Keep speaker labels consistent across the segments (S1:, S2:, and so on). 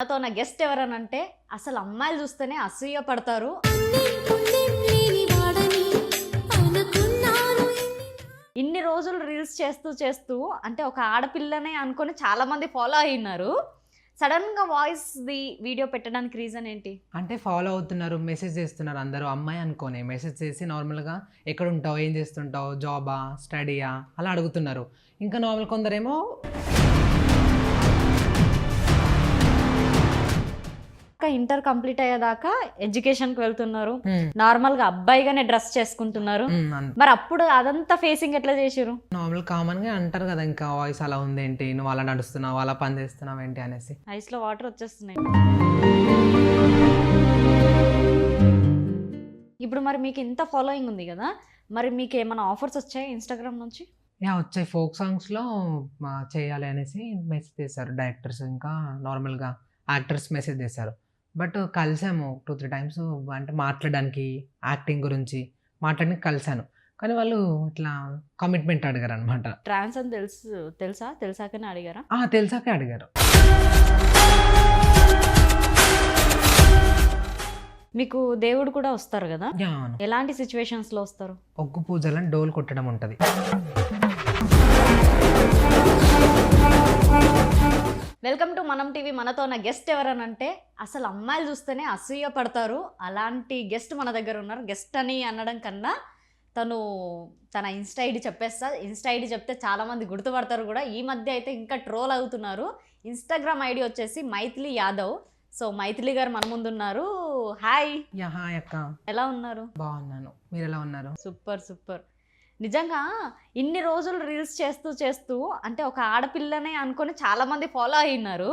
S1: నాతో నా గెస్ట్ ఎవరనంటే అసలు అమ్మాయిలు చూస్తేనే అసూయ పడతారు. ఇన్ని రోజులు రీల్స్ చేస్తూ చేస్తూ అంటే ఒక ఆడపిల్లనే అనుకొని చాలా మంది ఫాలో అయినారు. సడన్గా వాయిస్ ది వీడియో పెట్టడానికి రీజన్ ఏంటి?
S2: అంటే ఫాలో అవుతున్నారు మెసేజ్ చేస్తున్నారు అందరూ అమ్మాయి అనుకోని. మెసేజ్ చేసి నార్మల్గా ఎక్కడ ఉంటావు ఏం చేస్తుంటావు జాబా స్టడీయా? అలా అడుగుతున్నారు. ఇంకా నార్మల్ కొందరేమో
S1: ఇంకా ఇంటర్ కంప్లీట్ అయ్యేదాకా ఎడ్యుకేషన్కి వెళ్తున్నారు.
S2: "హ్మ్,
S1: నార్మల్గా అబ్బాయిగానే డ్రెస్ చేసుకుంటున్నారు.
S2: హ్మ్" అన్-
S1: మరి అప్పుడు అదంతా ఫేసింగ్ ఎట్లా చేసిరు
S2: నార్మల్ కామన్గా అంటారు కదా ఇంకా వాయిస్ అలా ఉంది ఏంటి నువ్వు అలా నడుస్తున్నావు అలా పని చేస్తున్నావు ఏంటి అనేసి.
S1: ఐస్లో వాటర్ వచ్చేస్తున్నాయి. ఇప్పుడు మరి మీకు ఇంత ఫాలోయింగ్ ఉంది కదా మరి మీకు ఏమైనా ఆఫర్స్ వచ్చాయి ఇన్స్టాగ్రామ్ నుంచి?
S2: యా వచ్చాయి. ఫోక్ సాంగ్స్లో చేయాలి అనేసి మెసేజ్ చేశారు. డైరెక్టర్స్ ఇంకా నార్మల్గా యాక్టర్స్ మెసేజ్ చేశారు. బట్ కలిసాము టూ త్రీ టైమ్స్. అంటే మాట్లాడడానికి యాక్టింగ్ గురించి మాట్లాడడానికి కలిసాను. కానీ వాళ్ళు ఇట్లా కమిట్మెంట్ అడిగారు అనమాట
S1: ట్రాన్స్ అని తెలుసు తెలుసా? తెలుసాకనే అడిగారా?
S2: తెలిసాకే అడిగారు.
S1: మీకు దేవుడు కూడా వస్తారు కదా?
S2: యా అవును.
S1: ఎలాంటి సిచ్యువేషన్స్లో వస్తారు?
S2: ఒగ్గు పూజలను డోల్ కొట్టడం ఉంటుంది.
S1: వెల్కమ్ టు మనం టీవీ మనతో నా గెస్ట్ ఎవరనంటే అసలు అమ్మాయిలు చూస్తేనే అసూయ పడతారు. అలాంటి గెస్ట్ మన దగ్గర ఉన్నారు. గెస్ట్ అని అనడం కన్నా తను తన ఇన్స్టా ఐడి చెప్పేస్తా. ఇన్స్టా ఐడి చెప్తే చాలా మంది గుర్తుపడతారు కూడా. ఈ మధ్య అయితే ఇంకా ట్రోల్ అవుతున్నారు. ఇన్స్టాగ్రామ్ ఐడి వచ్చేసి మైథిలి యాదవ్. సో మైథిలి గారు మన ముందు ఉన్నారు. హాయ్
S2: యా హాయ్ అక్క.
S1: ఎలా ఉన్నారు?
S2: బాగున్నాను. మీరు ఎలా ఉన్నారు?
S1: సూపర్ సూపర్ నిజంగా ఇన్ని రోజులు రీల్స్ చేస్తూ చేస్తూ అంటే ఒక ఆడపిల్లనే అనుకొని చాలామంది ఫాలో అయినారు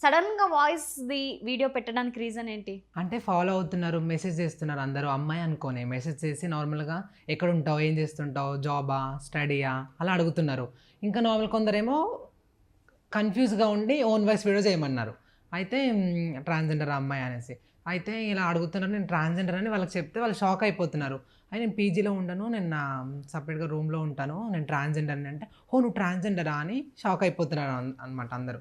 S1: సడన్గా వాయిస్ ది వీడియో పెట్టడానికి రీజన్ ఏంటి?
S2: అంటే ఫాలో అవుతున్నారు మెసేజ్ చేస్తున్నారు అందరూ. అమ్మాయి అనుకోని మెసేజ్ చేసి నార్మల్గా ఎక్కడ ఉంటావు ఏం చేస్తుంటావు జాబా స్టడీయా? అలా అడుగుతున్నారు. ఇంకా నార్మల్ కొందరేమో కన్ఫ్యూజ్గా ఉండి ఓన్ వాయిస్ వీడియో చేయమన్నారు. అయితే ట్రాన్స్జెండర్ అమ్మాయి అనేసి. అయితే ఇలా అడుగుతున్నారు నేను ట్రాన్స్జెండర్ అని వాళ్ళకి చెప్తే వాళ్ళు షాక్ అయిపోతున్నారు. అయితే నేను పీజీలో ఉండను నేను నా సపరేట్గా రూమ్లో ఉంటాను నేను ట్రాన్స్జెండర్ అని అంటే ఓ నువ్వు ట్రాన్స్జెండరా అని షాక్ అయిపోతున్నారు అనమాట అందరూ.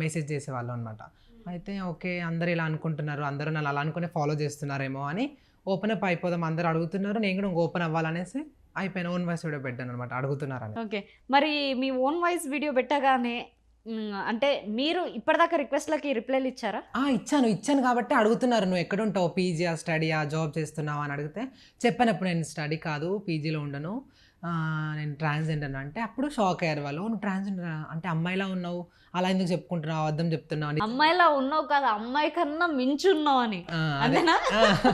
S2: మెసేజ్ చేసేవాళ్ళు అనమాట అయితే ఓకే అందరు ఇలా అనుకుంటున్నారు అందరూ నన్ను అలా అనుకుని ఫాలో చేస్తున్నారేమో అని ఓపెన్ అప్ అయిపోదాం అందరూ అడుగుతున్నారు నేను కూడా ఓపెన్ అవ్వాలనేసి అయిపోయిన ఓన్ వాయిస్ వీడియో పెట్టాను అనమాట అడుగుతున్నారని.
S1: ఓకే. మరి మీ ఓన్ వాయిస్ వీడియో పెట్టగానే అంటే మీరు ఇప్పటిదాకా రిక్వెస్ట్లకి రిప్లైలు ఇచ్చారా?
S2: ఆ, ఇచ్చాను. ఇచ్చాను కాబట్టి అడుగుతున్నారు. నువ్వు ఎక్కడ ఉంటావు? పీజీయా స్టడీయా జాబ్ చేస్తున్నావా అని అడిగితే చెప్పానప్పుడు నేను స్టడీ కాదు పీజీలో ఉండను. ఆ, నేను ట్రాన్స్జెండర్ అంటే అప్పుడు షాక్ అయ్యారు వాళ్ళు. నువ్వు ట్రాన్స్జెండర్? అంటే అమ్మాయిలా ఉన్నావు. అలా ఎందుకు చెప్పుకుంటున్నావు? అర్థం చెప్తున్నావు? అని.
S1: అమ్మాయిలా ఉన్నావు కదా అమ్మాయి కన్నా మించున్నావు అని.
S2: ఆ, అదే.
S1: అంతేనా?
S2: ఆ,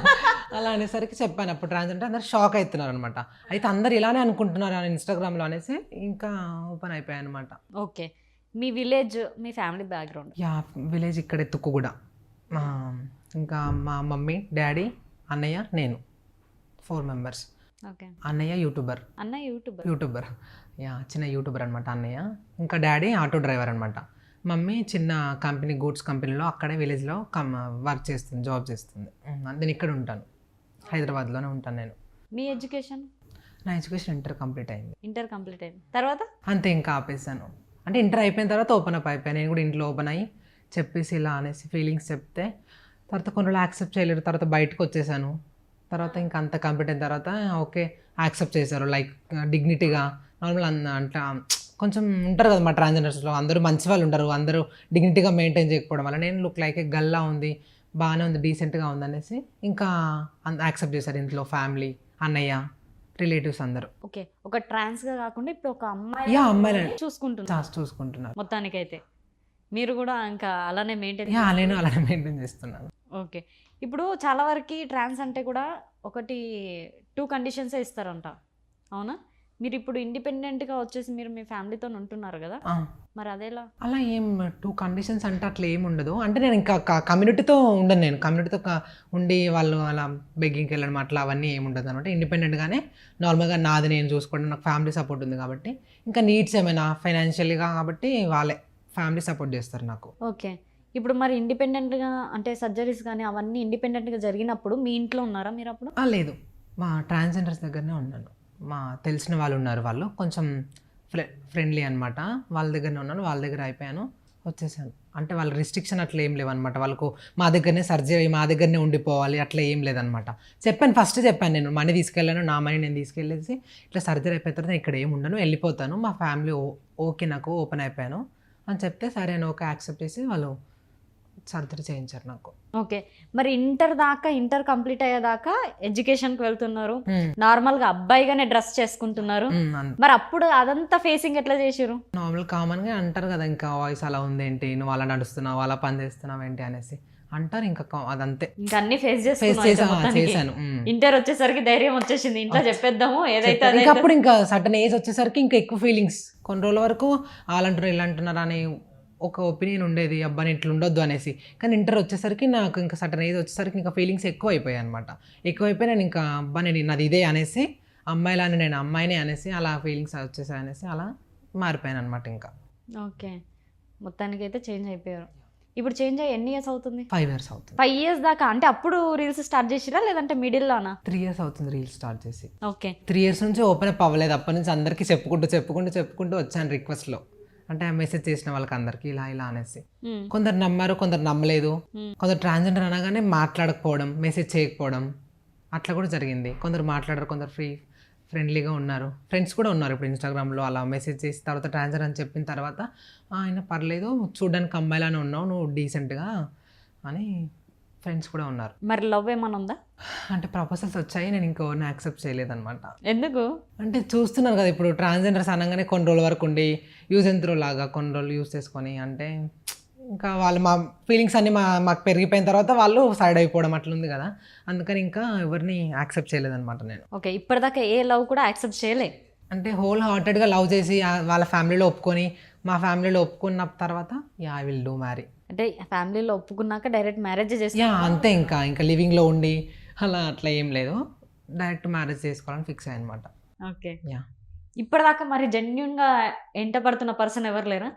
S2: అలా అనేసరికి చెప్పాను. అప్పుడు ట్రాన్స్జెండర్ అందరు షాక్ అవుతున్నారు అనమాట అయితే అందరు ఇలానే అనుకుంటున్నారు అని ఇన్స్టాగ్రామ్లో అనేసి ఇంకా ఓపెన్ అయిపోయాయి అనమాట
S1: ఓకే. మీ విలేజ్ మీ ఫ్యామిలీ బ్యాక్గ్రౌండ్
S2: యా విలేజ్ ఇక్కడ ఎత్తుకు కూడా. ఆ, ఇంకా మా మమ్మీ డాడీ అన్నయ్య నేను. Four members
S1: okay.
S2: అన్నయ్య యూట్యూబర్.
S1: అన్న యూట్యూబర్.
S2: యూట్యూబర్. యా చిన్న యూట్యూబర్ అనమాట అన్నయ్య. ఇంకా డాడీ ఆటో డ్రైవర్ అనమాట మమ్మీ చిన్న కంపెనీ గూడ్స్ కంపెనీలో అక్కడే విలేజ్లో కమ్ వర్క్ చేస్తుంది జాబ్ చేస్తుంది. నేను ఇక్కడ ఉంటాను. హైదరాబాద్లోనే ఉంటాను నేను.
S1: మీ ఎడ్యుకేషన్
S2: నా ఎడ్యుకేషన్ ఇంటర్ కంప్లీట్ అయింది.
S1: ఇంటర్ కంప్లీట్ అయింది. తర్వాత?
S2: అంతే ఇంకా ఆపేసాను అంటే ఇంటర్ అయిపోయిన తర్వాత ఓపెన్ అప్ అయిపోయాను నేను కూడా ఇంట్లో ఓపెన్ అయ్యి చెప్పేసి ఇలా అనేసి ఫీలింగ్స్ చెప్తే తర్వాత కొన్ని రోజులు యాక్సెప్ట్ చేయలేరు తర్వాత బయటకు వచ్చేసాను. తర్వాత ఇంకా అంత కంప్లీట్ అయిన తర్వాత ఓకే యాక్సెప్ట్ చేశారు. లైక్ డిగ్నిటీగా నార్మల్ అంటే కొంచెం ఉంటారు కదా మా ట్రాన్స్జెండర్స్లో అందరూ మంచి వాళ్ళు ఉంటారు. అందరూ డిగ్నిటీగా మెయింటైన్ చేయకపోవడం వల్ల నేను లుక్ లైక్ గల్లా ఉంది బాగానే ఉంది డీసెంట్గా ఉంది అనేసి ఇంకా యాక్సెప్ట్ చేశారు ఇంట్లో ఫ్యామిలీ అన్నయ్య. రిలేటివ్స్ అందరూ.
S1: ఓకే ఒక ట్రాన్స్గా కాకుండా ఇప్పుడు ఒక అమ్మాయి
S2: యా అమ్మాయిలని
S1: చూసుకుంటున్నారు.
S2: చాస్ చూసుకుంటున్నారు.
S1: మొత్తానికైతే. మీరు కూడా ఇంకా అలానే మెయింటైన్
S2: యా నేను అలానే మెయింటైన్ చేస్తున్నాను.
S1: ఓకే ఇప్పుడు చాలా వరకు ట్రాన్స్ అంటే కూడా ఒకటి టూ కండిషన్సే ఇస్తారంట. అవునా? మీరు ఇప్పుడు ఇండిపెండెంట్గా వచ్చేసి మీరు మీ ఫ్యామిలీతో ఉంటున్నారు కదా? మరి అదేలా?
S2: అలా ఏం టూ కండిషన్స్ అంటే అట్లా ఏం ఉండదు. అంటే నేను ఇంకా కమ్యూనిటీతో ఉండను నేను. కమ్యూనిటీతో ఉండి వాళ్ళు అలా బెగ్గింగ్కి వెళ్ళడం అట్లా అవన్నీ ఏమి ఉండదు అనమాట. ఇండిపెండెంట్గానే నార్మల్గా నాది నేను చూసుకోవడం నాకు ఫ్యామిలీ సపోర్ట్ ఉంది కాబట్టి. ఇంకా నీడ్స్ ఏమైనా ఫైనాన్షియల్గా కాబట్టి వాళ్ళే ఫ్యామిలీ సపోర్ట్ చేస్తారు నాకు.
S1: ఓకే. ఇప్పుడు మరి ఇండిపెండెంట్గా అంటే సర్జరీస్ కానీ అవన్నీ ఇండిపెండెంట్గా జరిగినప్పుడు మీ ఇంట్లో ఉన్నారా మీరు అప్పుడు
S2: లేదు. మా ట్రాన్స్జెండర్స్ దగ్గరనే ఉన్నాను. మా తెలిసిన వాళ్ళు ఉన్నారు వాళ్ళు. కొంచెం ఫ్రె ఫ్రెండ్లీ అనమాట వాళ్ళ దగ్గరనే ఉన్నాను వాళ్ళ దగ్గర అయిపోయాను వచ్చేసాను. అంటే వాళ్ళ రిస్ట్రిక్షన్ అట్లా ఏం లేవన్నమాట. వాళ్ళకు మా దగ్గరనే సర్జరీ మా దగ్గరనే ఉండిపోవాలి అట్లా ఏం లేదనమాట చెప్పాను ఫస్ట్ చెప్పాను నేను మనీ తీసుకెళ్ళాను నా మనీ నేను తీసుకెళ్ళేసి ఇట్లా సర్జరీ అయిపోయిన తర్వాత నేను ఇక్కడ ఏమి ఉండను వెళ్ళిపోతాను. మా ఫ్యామిలీ ఓకే నాకు ఓపెన్ అయిపోయాను. అని చెప్తే సరే అని ఓకే యాక్సెప్ట్ చేసి వాళ్ళు సర్జరీ చేయించారు నాకు.
S1: ఓకే. మరి ఇంటర్ దాకా ఇంటర్ కంప్లీట్ అయ్యేదాకా ఎడ్యుకేషన్కి వెళ్తున్నారు. నార్మల్గా అబ్బాయిగానే డ్రెస్ చేసుకుంటున్నారు. మరి అప్పుడు అదంతా ఫేసింగ్ ఎట్లా చేసిరు
S2: నార్మల్ కామన్గా అంటారు కదా ఇంకా వాయిస్ అలా ఉంది ఏంటి నువ్వు అలా నడుస్తున్నావు అలా పని చేస్తున్నావు ఏంటి అనేసి. అంటారు ఇంకా అదంతే.
S1: ఇంకా అన్ని ఫేస్
S2: ఫేస్ చేసా చేశాను ఉమ్.
S1: ఇంటర్ వచ్చేసరికి ధైర్యం వచ్చేసింది ఇంట్లో చెప్పేద్దాము ఏదైతే
S2: ఇంకా అప్పుడు ఇంకా సటన్ ఏజ్ వచ్చేసరికి ఇంకా ఎక్కువ ఫీలింగ్స్ కొన్ని రోజుల వరకు వాళ్ళంటారు ఇలా అంటున్నారు అని ఒక ఒపీనియన్ ఉండేది అబ్బాని ఇట్లా ఉండొద్దు అనేసి. కానీ ఇంటర్ వచ్చేసరికి నాకు ఇంకా సటన్ ఏజ్ వచ్చేసరికి ఇంకా ఫీలింగ్స్ ఎక్కువ అయిపోయాయి అనమాట ఎక్కువ అయిపోయి నేను ఇంకా అబ్బా నేను నాది ఇదే అనేసి అమ్మాయిలాని నేను అమ్మాయినే అనేసి అలా ఫీలింగ్స్ వచ్చేసాయి అనేసి అలా మారిపోయాను అనమాట ఇంకా.
S1: ఓకే. మొత్తానికి అయితే చేంజ్ అయిపోయారు. ఇప్పుడు చేంజ్ అయ్యి ఎన్ని ఇయర్స్ అవుతుంది?
S2: ఫైవ్ ఇయర్స్ అవుతుంది.
S1: ఫైవ్ ఇయర్స్ దాకా అంటే అప్పుడు రీల్స్ స్టార్ట్ చేసిరా లేదంటే మిడిల్లోనా
S2: త్రీ ఇయర్స్ అవుతుంది రీల్ స్టార్ట్ చేసి.
S1: ఓకే.
S2: త్రీ ఇయర్స్ నుంచి ఓపెన్ అప్ అవ్వలేదు. అప్పటి నుంచి అందరికీ చెప్పుకుంటూ చెప్పుకుంటూ చెప్పుకుంటూ వచ్చాను రిక్వెస్ట్లో అంటే మెసేజ్ చేసిన వాళ్ళకి అందరికీ ఇలా ఇలా అనేసి. కొందరు నమ్మారు కొందరు నమ్మలేదు
S1: మ్మ్.
S2: కొందరు ట్రాన్స్జెండర్ అనగానే మాట్లాడకపోవడం మెసేజ్ చేయకపోవడం అట్లా కూడా జరిగింది కొందరు మాట్లాడరు కొందరు ఫ్రీ ఫ్రెండ్లీగా ఉన్నారు ఫ్రెండ్స్ కూడా ఉన్నారు ఇప్పుడు ఇన్స్టాగ్రామ్లో అలా మెసేజ్ చేసి తర్వాత ట్రాన్స్జెండర్ అని చెప్పిన తర్వాత "ఆ, ఆయన పర్లేదు చూడడానికి అమ్మాయిలానే ఉన్నావు నువ్వు డీసెంట్గా అని ఫ్రెండ్స్ కూడా ఉన్నారు.
S1: మరి లవ్ ఏమైనా ఉందా?
S2: అంటే ప్రపోజల్స్ వచ్చాయి నేను ఇంకెవరిని యాక్సెప్ట్ చేయలేదన్నమాట.
S1: ఎందుకు?
S2: అంటే చూస్తున్నారు కదా ఇప్పుడు ట్రాన్స్జెండర్స్ అనగానే కొన్ని రోజుల వరకు ఉండి యూజ్ ఎంత్రో లాగా కొన్ని రోజులు యూజ్ చేసుకొని అంటే ఇంకా వాళ్ళు మా ఫీలింగ్స్ అన్ని మా మాకు పెరిగిపోయిన తర్వాత వాళ్ళు సైడ్ అయిపోవడం అట్లుంది కదా. అందుకని ఇంకా ఎవరిని యాక్సెప్ట్ చేయలేదన్నమాట నేను.
S1: ఓకే ఇప్పటిదాకా ఏ లవ్ కూడా యాక్సెప్ట్ చేయలే.
S2: అంటే హోల్ హార్టెడ్గా లవ్ చేసి వాళ్ళ ఫ్యామిలీలో ఒప్పుకొని మా ఫ్యామిలీలో ఒప్పుకున్న తర్వాత yeah I will do marry
S1: అంటే ఫ్యామిలీలో ఒప్పుకున్నాక డైరెక్ట్ మ్యారేజ్ చేసి
S2: యా అంతే ఇంకా. ఇంకా లివింగ్లో ఉండి అలా అట్లా ఏం లేదు. డైరెక్ట్ మ్యారేజ్ చేసుకోవాలని ఫిక్స్ అయ్యి అనమాట
S1: ఓకే.
S2: యా.
S1: ఇప్పటిదాకా మరి జెన్యున్గా ఎంట పడుతున్న పర్సన్ ఎవరు లేరా?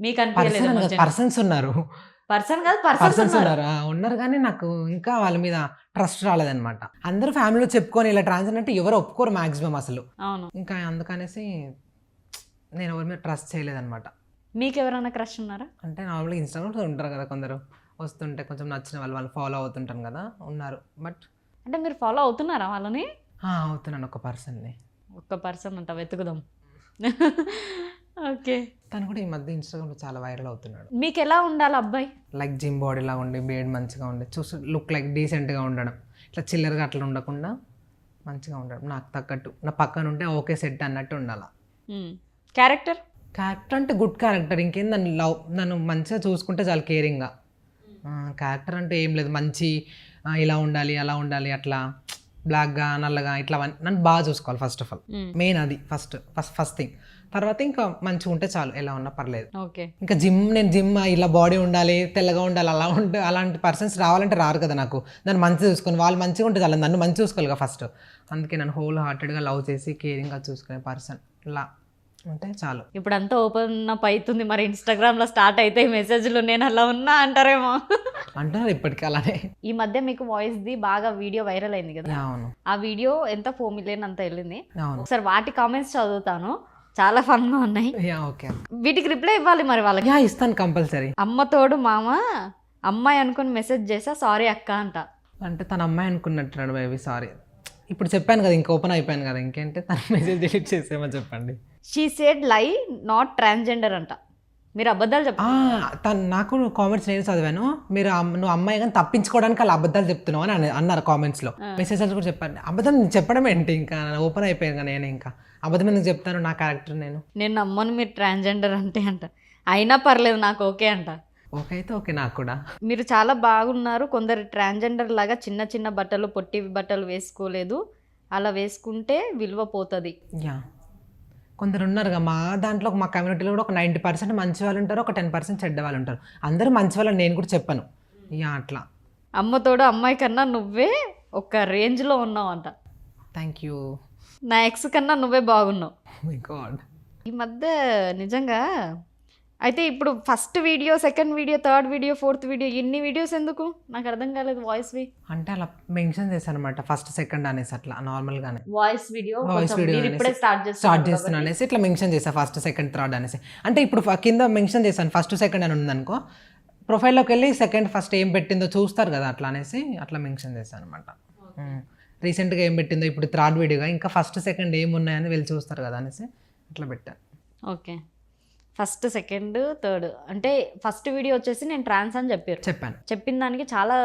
S1: మీకు అనిపించలేదు
S2: పర్సన్స్ ఉన్నారు.
S1: పర్సన్ కాదు పర్సన్స్ ఉన్నారు.
S2: ఉన్నారు. కానీ నాకు ఇంకా వాళ్ళ మీద ట్రస్ట్ రాలేదన్నమాట. అందరూ ఫ్యామిలీలో చెప్పుకొని ఇలా ట్రాన్స్జెండర్ అంటే ఎవరు ఒప్పుకోరు మాక్సిమం అసలు.
S1: అవును.
S2: ఇంకా అందుకనేసి నేను ఎవరి మీద ట్రస్ట్ చేయలేదన్నమాట.
S1: మీకు ఎవరైనా క్రష్ ఉన్నారా?
S2: అంటే నార్మల్గా ఇన్స్టాగ్రామ్లో ఉంటారు కదా కొందరు. వస్తుంటే కొంచెం నచ్చిన వాళ్ళు వాళ్ళు ఫాలో అవుతుంటాను కదా ఉన్నారు. బట్
S1: అంటే మీరు ఫాలో అవుతున్నారా వాళ్ళని?
S2: అవుతున్నాను ఒక పర్సన్ని
S1: ఒక్క పర్సన్ అంట వెతుకుదాం. ఓకే.
S2: తను కూడా ఈ మధ్య ఇన్స్టాగ్రామ్లో చాలా వైరల్ అవుతున్నాడు.
S1: మీకు ఎలా ఉండాలి అబ్బాయి?
S2: లైక్ జిమ్ బాడీలా ఉండి బేడ్ మంచిగా ఉండి చూసి లుక్ లైక్ డీసెంట్గా ఉండడం. ఇట్లా చిల్లరగా అట్లా ఉండకుండా మంచిగా ఉండడం. నాకు తగ్గట్టు. నా పక్కన ఉంటే ఓకే సెట్ అన్నట్టు ఉండాలి.
S1: క్యారెక్టర్
S2: క్యారెక్టర్ అంటే గుడ్ క్యారెక్టర్ ఇంకేం నన్ను లవ్ నన్ను మంచిగా చూసుకుంటే చాలా కేరింగ్గా క్యారెక్టర్ అంటే ఏం లేదు. మంచి ఇలా ఉండాలి అలా ఉండాలి అట్లా బ్లాక్గా నల్లగా ఇట్లా నన్ను బాగా చూసుకోవాలి ఫస్ట్ ఆఫ్ ఆల్ మెయిన్ అది ఫస్ట్ ఫస్ట్ ఫస్ట్ థింగ్ తర్వాత ఇంకా మంచిగా ఉంటే చాలు. ఎలా ఉన్నా పర్లేదు.
S1: ఓకే
S2: ఇంకా జిమ్ నేను జిమ్ ఇలా బాడీ ఉండాలి తెల్లగా ఉండాలి అలా ఉంటే అలాంటి పర్సన్స్ రావాలంటే రారు కదా నాకు. నన్ను మంచిగా చూసుకొని వాళ్ళు మంచిగా ఉంటే చాలా. నన్ను మంచిగా చూసుకోవాలి ఫస్ట్ అందుకే నన్ను హోల్ హార్టెడ్గా లవ్ చేసి కేరింగ్గా చూసుకునే పర్సన్ ఇలా. ఉంటే చాలు.
S1: ఇప్పుడు అంతా ఓపెన్ అప్ అవుతుంది మరి ఇన్స్టాగ్రామ్లో స్టార్ట్ అయితే మెసేజ్లు నేను అలా ఉన్నా అంటారేమో.
S2: అంటున్నారు ఇప్పటికీ అలానే.
S1: ఈ మధ్య మీకు వాయిస్ ది బాగా వీడియో వైరల్ అయింది కదా?
S2: అవును.
S1: ఆ వీడియో ఎంత ఫోర్ మిలియన్ అంత వెళ్ళింది. ఒకసారి వాటి కామెంట్స్ చదువుతాను. చాలా ఫన్గా ఉన్నాయి
S2: ఓకే.
S1: వీటికి రిప్లై ఇవ్వాలి మరి వాళ్ళకి.
S2: ఇస్తాను కంపల్సరీ.
S1: అమ్మ తోడు మామ అమ్మాయి అనుకుని మెసేజ్ చేసా సారీ అక్క అంట.
S2: అంటే తన అమ్మాయి అనుకున్నట్టున్నాడు బేబీ సారీ. ఇప్పుడు చెప్పాను కదా ఇంకా ఓపెన్ అయిపోయాను కదా ఇంకేంటే? తన మెసేజ్ డిలీట్ చేసేమని చెప్పండి.
S1: She said lie not transgender అంట. మీరు అబద్ధాలు చెప్ప
S2: ఆ, తను నాకు కామెంట్స్ నేను చదివాను. మీరు నువ్వు అమ్మాయి కానీ తప్పించుకోవడానికి అలా అబద్ధాలు చెప్తున్నావు అని అన్న- అన్నారు కామెంట్స్లో మెసేజెస్ కూడా చెప్పాను. అబద్ధం చెప్పడం ఏంటి ఇంకా? ఓపెన్ అయిపోయాను నేను ఇంకా. అబద్ధం ఎందుకు చెప్తాను నా క్యారెక్టర్ నేను?
S1: నేను నమ్మను మీరు ట్రాన్స్జెండర్ అంటే అంట. అయినా పర్లేదు నాకు ఓకే అంట.
S2: ఓకే అయితే ఓకే నాకు కూడా.
S1: మీరు చాలా బాగున్నారు. కొందరు ట్రాన్స్జెండర్ లాగా చిన్న చిన్న బట్టలు పొట్టి బట్టలు వేసుకోలేదు. అలా వేసుకుంటే విలువ పోతుంది.
S2: యా. కొందరు ఉన్నారు కదా మా దాంట్లో మా కమ్యూనిటీలో కూడా ఒక నైంటీ పర్సెంట్ మంచి వాళ్ళు ఉంటారు ఒక టెన్ పర్సెంట్ చెడ్డ వాళ్ళు ఉంటారు. అందరూ మంచి వాళ్ళని నేను కూడా చెప్పాను. యా అట్లా.
S1: అమ్మతోడు అమ్మాయి కన్నా నువ్వే ఒక రేంజ్లో ఉన్నావు అంట
S2: థ్యాంక్ యూ
S1: నా ఎక్స్ కన్నా నువ్వే బాగున్నావు.
S2: గాడ్
S1: ఈ మధ్య నిజంగా అయితే ఇప్పుడు first video second video third video fourth video ఇన్ని వీడియోస్ ఎందుకు? నాకు అర్థం కాలేదు వాయిస్వి
S2: అంటే అలా మెన్షన్ చేశాను అనమాట ఫస్ట్ సెకండ్ అనేసి అట్లా నార్మల్గానే
S1: వాయిస్ వీడియో
S2: Voice video
S1: ఇప్పుడే స్టార్ట్
S2: స్టార్ట్ చేస్తున్నాను అనేసి ఇట్లా మెన్షన్ చేశాను ఫస్ట్ సెకండ్ థర్డ్ అనేసి. అంటే ఇప్పుడు కింద మెన్షన్ చేశాను ఫస్ట్ సెకండ్ అని ఉందనుకో ప్రొఫైల్లోకి వెళ్ళి సెకండ్ ఫస్ట్ ఏం పెట్టిందో చూస్తారు కదా అట్లా అనేసి అట్లా మెన్షన్ చేశాను అనమాట రీసెంట్గా ఏం పెట్టిందో ఇప్పుడు థర్డ్ వీడియోగా ఇంకా ఫస్ట్ సెకండ్ ఏమున్నాయని వెళ్ళి చూస్తారు కదా అనేసి అట్లా పెట్టాను
S1: ఓకే ఫస్ట్ సెకండ్ థర్డ్. అంటే ఫస్ట్ వీడియో వచ్చేసి నేను ట్రాన్స్ అని చెప్పారు.
S2: చెప్పాను.
S1: చెప్పిన దానికి చాలా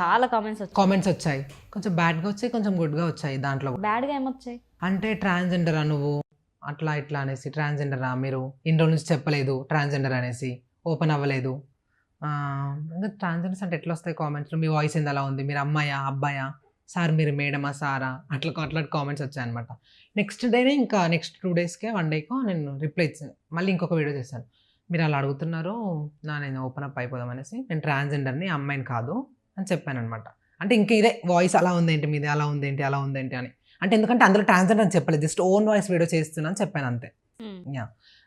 S1: చాలా కామెంట్స్ వచ్చాయి.
S2: కామెంట్స్ వచ్చాయి. కొంచెం బ్యాడ్గా వచ్చాయి కొంచెం గుడ్గా వచ్చాయి దాంట్లో.
S1: బ్యాడ్గా ఏమొచ్చాయి?
S2: అంటే ట్రాన్స్జెండరా నువ్వు? అట్లా ఇట్లా అనేసి. ట్రాన్స్జెండరా మీరు? ఇన్ని రోజుల నుంచి చెప్పలేదు ట్రాన్స్జెండర్ అనేసి. ఓపెన్ అవ్వలేదు. ఇంకా ట్రాన్స్జెండర్స్ అంటే ఎట్లా వస్తాయి కామెంట్స్లో మీ వాయిస్ ఏంది అలా ఉంది? మీరు అమ్మాయా అబ్బాయా? సార్ మీరు మేడమా సారా? అట్లా అట్లా కామెంట్స్ వచ్చాయి అనమాట నెక్స్ట్ డేనే ఇంకా నెక్స్ట్ టూ డేస్కే వన్ డేకో నేను రిప్లై ఇచ్చాను. మళ్ళీ ఇంకొక వీడియో చేశాను మీరు అలా అడుగుతున్నారు నా నేను ఓపెన్ అప్ అయిపోదాం అనేసి నేను ట్రాన్స్జెండర్ని అమ్మాయిని కాదు అని చెప్పాను అనమాట అంటే ఇంకా ఇదే వాయిస్ అలా ఉందేంటి మీది అలా ఉందేంటి అలా ఉందేంటి అని. అంటే ఎందుకంటే అందులో ట్రాన్స్జెండర్ అని చెప్పలేదు జస్ట్ ఓన్ వాయిస్ వీడియో చేస్తున్నాను చెప్పాను అంతే. యా.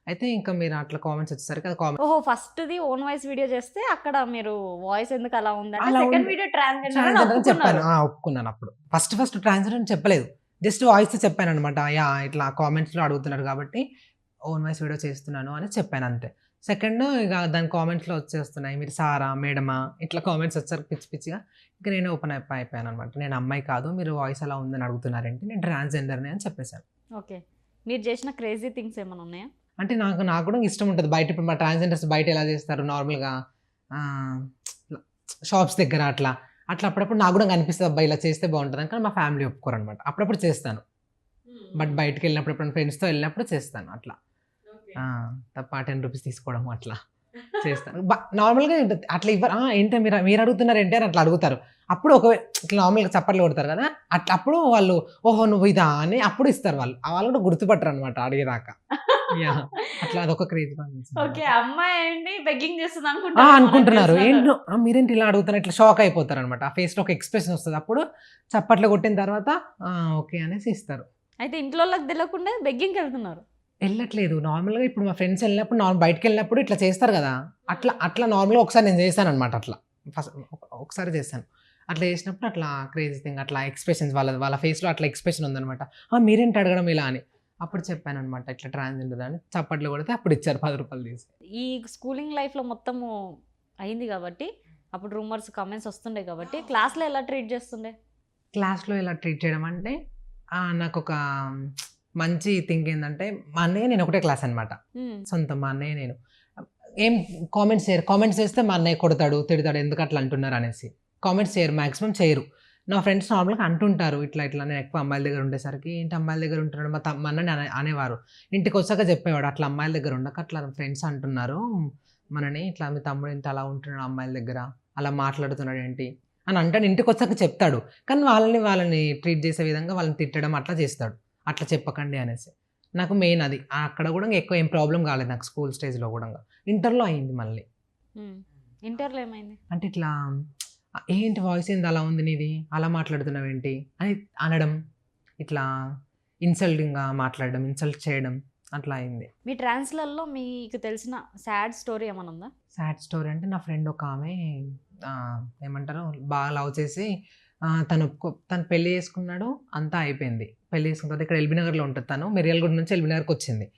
S2: అయితే ఇంకా మీరు అట్లా కామెంట్స్ వచ్చేసరికి అది కామెంట్
S1: ఓహో first the own voice video చేస్తే అక్కడ మీరు వాయిస్ ఎందుకు అలా
S2: అలా
S1: సెకండ్. వీడియో
S2: ట్రాన్స్జెండర్ అని చెప్పాను. ఒప్పుకున్నాను అప్పుడు. ఫస్ట్ ఫస్ట్ ట్రాన్స్జెండర్ అని చెప్పలేదు. జస్ట్ వాయిస్ చెప్పాను అనమాట యా ఇట్లా కామెంట్స్లో అడుగుతున్నారు కాబట్టి ఓన్ వాయిస్ వీడియో చేస్తున్నాను అని చెప్పాను అంతే. సెకండ్ ఇక దాని కామెంట్స్లో వచ్చేస్తున్నాయి మీరు సారా మేడమా? ఇట్లా కామెంట్స్ వచ్చారు పిచ్చి పిచ్చిగా. ఇంకా నేను ఓపెన్ అయిపోయి అయిపోయాను అనమాట నేను అమ్మాయి కాదు మీరు వాయిస్ అలా ఉందని అడుగుతున్నారేంటి? నేను ట్రాన్స్జెండర్ని అని చెప్పేశాను.
S1: ఓకే. మీరు చేసిన క్రేజీ థింగ్స్ ఏమైనా ఉన్నాయా?
S2: అంటే నాకు నాకు కూడా ఇష్టం ఉంటుంది. బయట ఇప్పుడు మా ట్రాన్స్జెండర్స్ బయట ఎలా చేస్తారు? నార్మల్గా షాప్స్ దగ్గర అట్లా. అట్లా అప్పుడప్పుడు నాకు కూడా కనిపిస్తుంది అబ్బాయి ఇలా చేస్తే బాగుంటుంది కానీ మా ఫ్యామిలీ ఒప్పుకోరు అనమాట అప్పుడప్పుడు చేస్తాను. బట్ బయటకు వెళ్ళినప్పుడు ఎప్పుడు ఫ్రెండ్స్తో వెళ్ళినప్పుడు చేస్తాను అట్లా. ఆ, తప్ప టెన్ రూపీస్ తీసుకోవడం అట్లా. చేస్తాను. బ- నార్మల్గా అట్లా ఇవ్వరు "ఆ, ఏంటి మీరు మీరు అడుగుతున్నారు ఏంటి అని అట్లా అడుగుతారు. అప్పుడు ఒక ఇట్లా నార్మల్గా చప్పట్లు కొడతారు కదా అట్లా అప్పుడు వాళ్ళు ఓహో నువ్వు ఇదా అని అప్పుడు ఇస్తారు వాళ్ళు. ఆ వాళ్ళు కూడా గుర్తుపట్టరు అనమాట అడిగేదాకా. యా అట్లా అదొక క్రేజ్
S1: ఓకే అమ్మాయి ఏంటి బెగ్గింగ్ చేస్తుంది
S2: అనుకుంటున్నారు. ఏంటో ఆ, మీరేంటి ఇలా అడుగుతున్నారు ఇట్లా షాక్ అయిపోతారు అనమాట ఆ ఫేస్లో ఒక ఎక్స్ప్రెషన్ వస్తుంది. అప్పుడు చప్పట్లు కొట్టిన తర్వాత "ఆ, ఓకే అనేసి ఇస్తారు.
S1: అయితే ఇంట్లో వాళ్ళకి తెలియకుండా బెగ్గింగ్కి వెళ్తున్నారు.
S2: వెళ్ళట్లేదు. నార్మల్గా ఇప్పుడు మా ఫ్రెండ్స్ వెళ్ళినప్పుడు నార్మల్ బయటకు వెళ్ళినప్పుడు ఇట్లా చేస్తారు కదా. అట్లా అట్లా నార్మల్గా ఒకసారి నేను చేశాను అనమాట అట్లా. ఫస్ట్ ఒకసారి చేశాను. అట్లా చేసినప్పుడు అట్లా క్రేజీ థింగ్ అట్లా ఎక్స్ప్రెషన్స్ వాళ్ళ వాళ్ళ ఫేస్లో అట్లా ఎక్స్ప్రెషన్ ఉందఅనమాట "ఆ, మీరేంటి అడగడం ఇలా? అని. అప్పుడు చెప్పాను అనమాట ఇట్లా ట్రాన్స్జెండర్ అని. చప్పట్లు కొడితే అప్పుడు ఇచ్చారు పది రూపాయలు తీసి.
S1: ఈ స్కూలింగ్ లైఫ్లో మొత్తము అయింది కాబట్టి అప్పుడు రూమర్స్ కామెంట్స్ వస్తుండే కాబట్టి క్లాస్లో ఎలా ట్రీట్ చేస్తుండే?
S2: క్లాస్లో ఇలా ట్రీట్ చేయడం అంటే నాకు ఒక మంచి థింక్ ఏంటంటే మా అన్నయ్య నేను ఒకటే క్లాస్ అనమాట. సొంతం మా అన్నయ్య నేను. ఏం కామెంట్స్ చేయరు. కామెంట్స్ చేస్తే మా అన్నయ్య కొడతాడు తిడతాడు ఎందుకు అట్లా అంటున్నారు అనేసి. కామెంట్స్ చేయరు మాక్సిమం చేయరు. నా ఫ్రెండ్స్ నార్మల్గా అంటుంటారు ఇట్లా ఇట్లా నేను ఎక్కువ అమ్మాయిల దగ్గర ఉండేసరికి ఏంటి అమ్మాయిల దగ్గర ఉంటున్నాడు? మా తమ్మ అన్నని అనే- అనేవారు. ఇంటికి వచ్చాక చెప్పేవాడు అట్లా అమ్మాయిల దగ్గర ఉండక అట్లా ఫ్రెండ్స్ అంటున్నారు. మనని ఇట్లా మీ తమ్ముడు ఇంత అలా ఉంటున్నాడు అమ్మాయిల దగ్గర అలా మాట్లాడుతున్నాడు ఏంటి? అని అంటాడు. ఇంటికి వచ్చాక చెప్తాడు. కానీ వాళ్ళని వాళ్ళని ట్రీట్ చేసే విధంగా వాళ్ళని తిట్టడం అట్లా చేస్తాడు. అట్లా చెప్పకండి అనేసి. నాకు మెయిన్ అది. అక్కడ కూడా ఎక్కువ ఏం ప్రాబ్లం కాలేదు నాకు స్కూల్ స్టేజ్లో కూడా ఇంటర్లో అయింది మళ్ళీ.
S1: ఇంటర్లో ఏమైంది?
S2: అంటే ఇట్లా ఏంటి వాయిస్ ఏంది అలా ఉంది నీది? అలా మాట్లాడుతున్నావు ఏంటి? అని అనడం ఇట్లా ఇన్సల్టింగ్గా మాట్లాడడం ఇన్సల్ట్ చేయడం అట్లా అయింది.
S1: మీ ట్రాన్స్లలో మీకు తెలిసిన సాడ్ స్టోరీ ఏమైనా ఉందా?
S2: సాడ్ స్టోరీ అంటే నా ఫ్రెండ్ ఒక ఆమె ఏమంటారు? బాగా లవ్ చేసి తను ఒప్పుకో తను పెళ్ళి చేసుకున్నాడు అంతా అయిపోయింది. పెళ్ళి చేసుకున్న తర్వాత ఇక్కడ ఎల్బీనగర్లో ఉంటుంది తను. మిర్యాలగూడ నుంచి ఎల్బీనగర్కి వచ్చింది.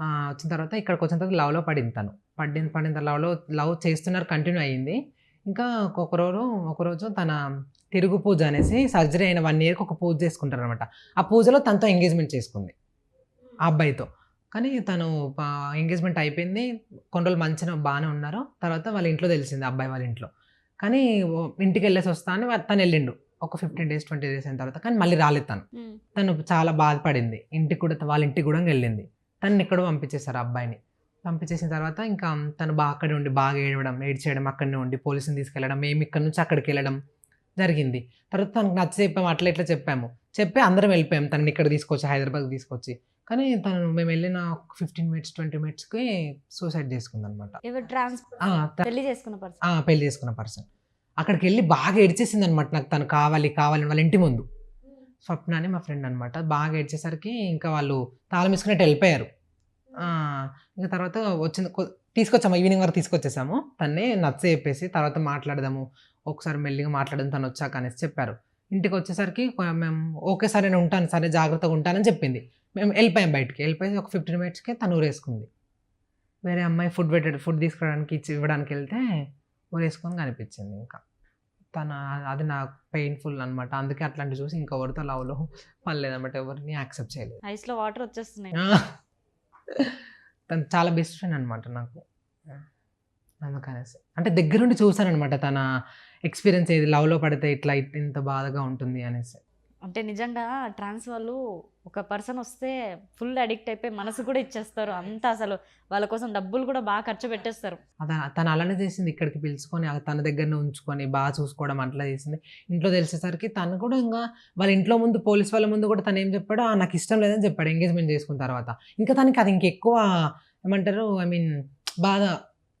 S2: వచ్చిన తర్వాత ఇక్కడికి వచ్చిన తర్వాత లవ్లో పడింది తను. పడిన పడిన తర్వాత లవ్లో లవ్ చేస్తున్నారు కంటిన్యూ అయ్యింది ఇంకా ఒక రోజు ఒకరోజు తన తిరుగు పూజ అనేసి సర్జరీ అయిన వన్ ఇయర్కి ఒక పూజ చేసుకుంటారు అనమాట ఆ పూజలో తనతో ఎంగేజ్మెంట్ చేసుకుంది. ఆ అబ్బాయితో. కానీ తను ఎంగేజ్మెంట్ అయిపోయింది. కొన్ని రోజులు మంచిగా బాగానే ఉన్నారు. తర్వాత వాళ్ళ ఇంట్లో తెలిసింది అబ్బాయి వాళ్ళ ఇంట్లో. కానీ ఇంటికి వెళ్ళేసి వస్తా అని తను వెళ్ళిండు. ఒక ఫిఫ్టీన్ డేస్ ట్వంటీ డేస్ అయిన తర్వాత కానీ మళ్ళీ రాలేదు తను. తను చాలా బాధపడింది. ఇంటికి కూడా వాళ్ళ ఇంటికి కూడా వెళ్ళింది. తను ఇక్కడ పంపించేశారు అబ్బాయిని. పంపించేసిన తర్వాత ఇంకా తను బాగా అక్కడే ఉండి బాగా ఏడవడం ఏడ్చేయడం అక్కడనే ఉండి పోలీసుని తీసుకెళ్ళడం మేము ఇక్కడ నుంచి అక్కడికి వెళ్ళడం జరిగింది. తర్వాత తనకు నచ్చ చెప్పాము అట్లా ఇట్లా చెప్పాము. చెప్పి అందరం వెళ్ళిపోయాం. తనని ఇక్కడ తీసుకొచ్చి హైదరాబాద్ తీసుకొచ్చి. కానీ తను మేము వెళ్ళిన ఫిఫ్టీన్ మినిట్స్ ట్వంటీ మినిట్స్కి సూసైడ్ చేసుకుంది అనమాట
S1: ఎవరు ట్రాన్స్ పెళ్ళి చేసుకున్న పర్సన్?
S2: పెళ్ళి చేసుకున్న పర్సన్. అక్కడికి వెళ్ళి బాగా ఏడ్చేసింది అనమాట నాకు తను కావాలి కావాలి వాళ్ళ ఇంటి ముందు. స్వప్న అని మా ఫ్రెండ్ అనమాట. బాగా ఏడ్చేసరికి ఇంకా వాళ్ళు తాళం వేసుకున్నట్టు వెళ్ళిపోయారు. ఇంకా తర్వాత వచ్చిన తీసుకొచ్చాము ఈవినింగ్ వరకు తీసుకొచ్చేసాము. తన్నే నచ్చ చెప్పేసి తర్వాత మాట్లాడదాము ఒకసారి మెల్లిగా మాట్లాడదాం తను వచ్చాక అనేసి చెప్పారు. ఇంటికి వచ్చేసరికి మేము ఓకే సరే నేను ఉంటాను సరే జాగ్రత్తగా ఉంటానని చెప్పింది. మేము వెళ్ళిపోయాం బయటికి. వెళ్ళిపోయి ఒక ఫిఫ్టీన్ మినిట్స్కి తను ఊరేసుకుంది. వేరే అమ్మాయి ఫుడ్ పెట్టాడు ఫుడ్ తీసుకురావడానికి ఇచ్చి ఇవ్వడానికి వెళ్తే ఊరేసుకొని కనిపించింది ఇంకా. తన అది నాకు పెయిన్ఫుల్ అనమాట అందుకే అట్లాంటివి చూసి ఇంకెవరితో లవ్లో పర్లేదన్నమాట ఎవరిని యాక్సెప్ట్ చేయలేదు.
S1: ఐస్లో వాటర్ వచ్చేస్తున్నాయి.
S2: తను చాలా బెస్ట్ ఫ్రెండ్ అనమాట నాకు. అందుకనేసి. అంటే దగ్గరుండి చూసాను అనమాట తన ఎక్స్పీరియన్స్ ఏది. లవ్లో పడితే ఇట్లా ఇట్- ఇంత బాధగా ఉంటుంది అనేసి.
S1: అంటే నిజంగా ట్రాన్స్ వాళ్ళు ఒక పర్సన్ వస్తే ఫుల్ అడిక్ట్ అయిపోయి మనసు కూడా ఇచ్చేస్తారు. అంత అసలు వాళ్ళ కోసం డబ్బులు కూడా బాగా ఖర్చు పెట్టేస్తారు.
S2: తను అలానే చేసింది ఇక్కడికి పిలుచుకొని తన దగ్గరనే ఉంచుకొని బాగా చూసుకోవడం అట్లా చేసింది. ఇంట్లో తెలిసేసరికి తను కూడా ఇంకా వాళ్ళ ఇంట్లో ముందు పోలీస్ వాళ్ళ ముందు కూడా తను ఏం చెప్పాడు నాకు ఇష్టం లేదని చెప్పాడు ఎంగేజ్మెంట్ చేసుకున్న తర్వాత. ఇంకా తనకి అది ఇంకెక్కువ ఏమంటారు? ఐ మీన్ బాధ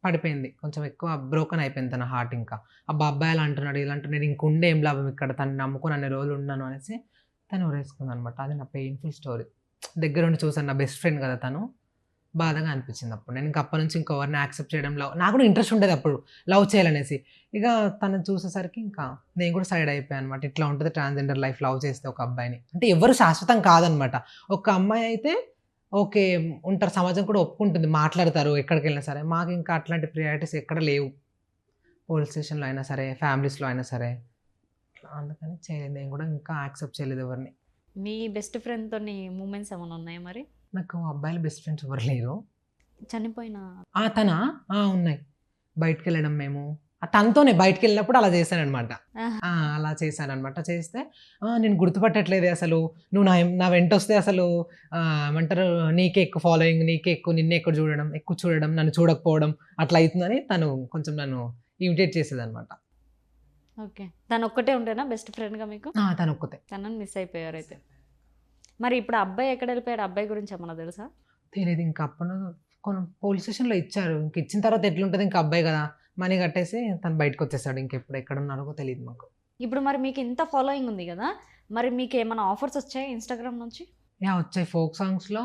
S2: పడిపోయింది. కొంచెం ఎక్కువ బ్రోకన్ అయిపోయింది తన హార్ట్ ఇంకా. అబ్బా అబ్బాయి ఎలా అంటున్నాడు ఇలా అంటున్నాడు ఇంకుండే ఏం లాభం ఇక్కడ? తను నమ్ముకుని అన్ని రోజులు ఉన్నాను అనేసి తను ఉరేసుకుంది అనమాట అది నా పెయిన్ఫుల్ స్టోరీ దగ్గర ఉండి చూసాను నా బెస్ట్ ఫ్రెండ్ కదా తను. బాధగా అనిపించింది అప్పుడు. నేను ఇంకా అప్పటి నుంచి ఇంకొవరిని యాక్సెప్ట్ చేయడం లవ్ నాకు కూడా ఇంట్రెస్ట్ ఉండేది అప్పుడు లవ్ చేయాలనేసి. ఇక తను చూసేసరికి ఇంకా నేను కూడా సైడ్ అయిపోయాను అనమాట ఇట్లా ఉంటుంది ట్రాన్స్జెండర్ లైఫ్ లవ్ చేస్తే ఒక అబ్బాయిని. అంటే ఎవరు శాశ్వతం కాదనమాట. ఒక అమ్మాయి అయితే ఓకే ఉంటారు. సమాజం కూడా ఒప్పుకుంటుంది. మాట్లాడతారు ఎక్కడికి వెళ్ళినా సరే. మాకు ఇంకా అట్లాంటి ప్రియారిటీస్ ఎక్కడ లేవు. పోలీస్ స్టేషన్లో అయినా సరే ఫ్యామిలీస్లో అయినా సరే. అందుకని చేయలేదు. నేను కూడా ఇంకా యాక్సెప్ట్ చేయలేదు ఎవరిని.
S1: మీ బెస్ట్ ఫ్రెండ్ తోని మూమెంట్స్ ఏమైనా ఉన్నాయా మరి?
S2: నాకు అబ్బాయిలు బెస్ట్ ఫ్రెండ్స్ ఎవరు లేరు.
S1: చనిపోయిన
S2: తన? ఉన్నాయి. బయటికి వెళ్ళడం మేము. ఆ తనతోనే బయటికి వెళ్ళినప్పుడు అలా చేశానమాట
S1: ఆహా.
S2: అలా చేశానమాట చేస్తే "ఆ, నేను గుర్తుపట్టట్లేదే అసలు. నువ్వు నా నా వెంట వస్తే అసలు ఏమంటారు నీకే ఎక్కువ ఫాలోయింగ్ నీకే ఎక్కువ నిన్నే ఎక్కువ చూడడం ఎక్కువ చూడడం నన్ను చూడకపోవడం అట్లా అవుతుందని తను కొంచెం నన్ను ఇమిటేట్ చేసేదనమాట
S1: ఓకే. తను ఒక్కటే ఉండేనా బెస్ట్ ఫ్రెండ్గా మీకు?
S2: తను ఒక్కతే
S1: తనని మిస్ అయిపోయారు అయితే. మరి ఇప్పుడు అబ్బాయి ఎక్కడ వెళ్ళిపోయాడు? అబ్బాయి గురించి ఏమన్నా తెలుసా?
S2: తెలియదు ఇంకా అప్పుడు కొన్ని పోలీస్ స్టేషన్లో ఇచ్చారు. ఇంక ఇచ్చిన తర్వాత ఎట్లుంటుంది ఇంకా అబ్బాయి కదా. మనీ కట్టేసి తను బయటకు వచ్చేసాడు ఇంకెప్పుడు ఎక్కడ ఉన్నారో తెలియదు మాకు.
S1: ఇప్పుడు మరి మీకు ఇంత ఫాలోయింగ్ ఉంది కదా మరి మీకు ఏమైనా ఆఫర్స్ వచ్చాయి ఇన్స్టాగ్రామ్ నుంచి?
S2: యా వచ్చాయి. ఫోక్ సాంగ్స్లో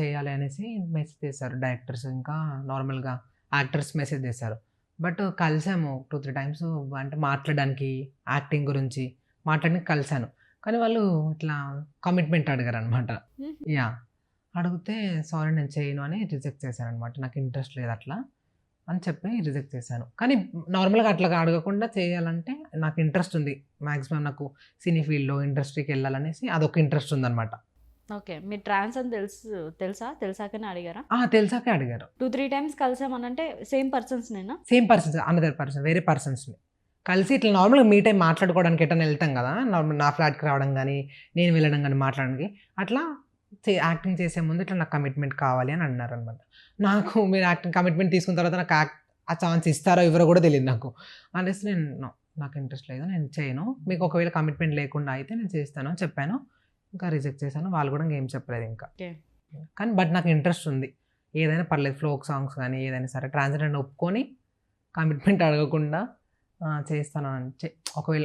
S2: చేయాలి అనేసి మెసేజ్ చేశారు. డైరెక్టర్స్ ఇంకా నార్మల్గా యాక్టర్స్ మెసేజ్ చేశారు. బట్ కలిసాము టూ త్రీ టైమ్స్. అంటే మాట్లాడడానికి యాక్టింగ్ గురించి మాట్లాడడానికి కలిశాను కానీ వాళ్ళు ఇట్లా కమిట్మెంట్ అడిగారు అనమాట. యా అడిగితే సారీ నేను చేయను అని రిజెక్ట్ చేశాను అనమాట నాకు ఇంట్రెస్ట్ లేదు అట్లా. అని చెప్పి రిజెక్ట్ చేశాను. కానీ నార్మల్గా అట్లా అడగకుండా చేయాలంటే నాకు ఇంట్రెస్ట్ ఉంది. మ్యాక్సిమం నాకు సినీ ఫీల్డ్లో ఇండస్ట్రీకి వెళ్ళాలనేసి అదొక ఇంట్రెస్ట్ ఉందన్నమాట.
S1: ఓకే. మీరు ట్రాన్స్ అని తెలుసు తెలుసా? తెలిసాకనే అడిగారా?
S2: తెలిసాకే అడిగారు.
S1: టూ త్రీ టైమ్స్ కలిసామనంటే సేమ్ పర్సన్స్ నేనా?
S2: సేమ్ పర్సన్స్ అనదర్ పర్సన్ వేరే పర్సన్స్ని. కలిసి ఇట్లా నార్మల్గా మీట్ అయి మాట్లాడుకోవడానికి ఎటైనా వెళ్తాం కదా నార్మల్ నా ఫ్లాట్కి రావడం కానీ నేను వెళ్ళడం కానీ మాట్లాడడానికి. అట్లా యాక్టింగ్ చేసే ముందు ఇట్లా నాకు కమిట్మెంట్ కావాలి అని అన్నారు అనమాట నాకు మీరు యాక్టింగ్ కమిట్మెంట్ తీసుకున్న తర్వాత నాకు యాక్ట్ ఆ ఛాన్స్ ఇస్తారో ఎవరో కూడా తెలియదు నాకు. అనేసి నేను "No, నాకు ఇంట్రెస్ట్ లేదు నేను చేయను. మీకు ఒకవేళ కమిట్మెంట్ లేకుండా అయితే నేను చేస్తాను అని చెప్పాను. ఇంకా రిజెక్ట్ చేశాను. వాళ్ళు కూడా ఇంకేం చెప్పలేదు ఇంకా. కానీ బట్ నాకు ఇంట్రెస్ట్ ఉంది. ఏదైనా పర్లేదు ఫ్లోక్ సాంగ్స్ కానీ ఏదైనా సరే ట్రాన్స్జెండర్ ఒప్పుకొని కమిట్మెంట్ అడగకుండా చేస్తాను అని ఒకవేళ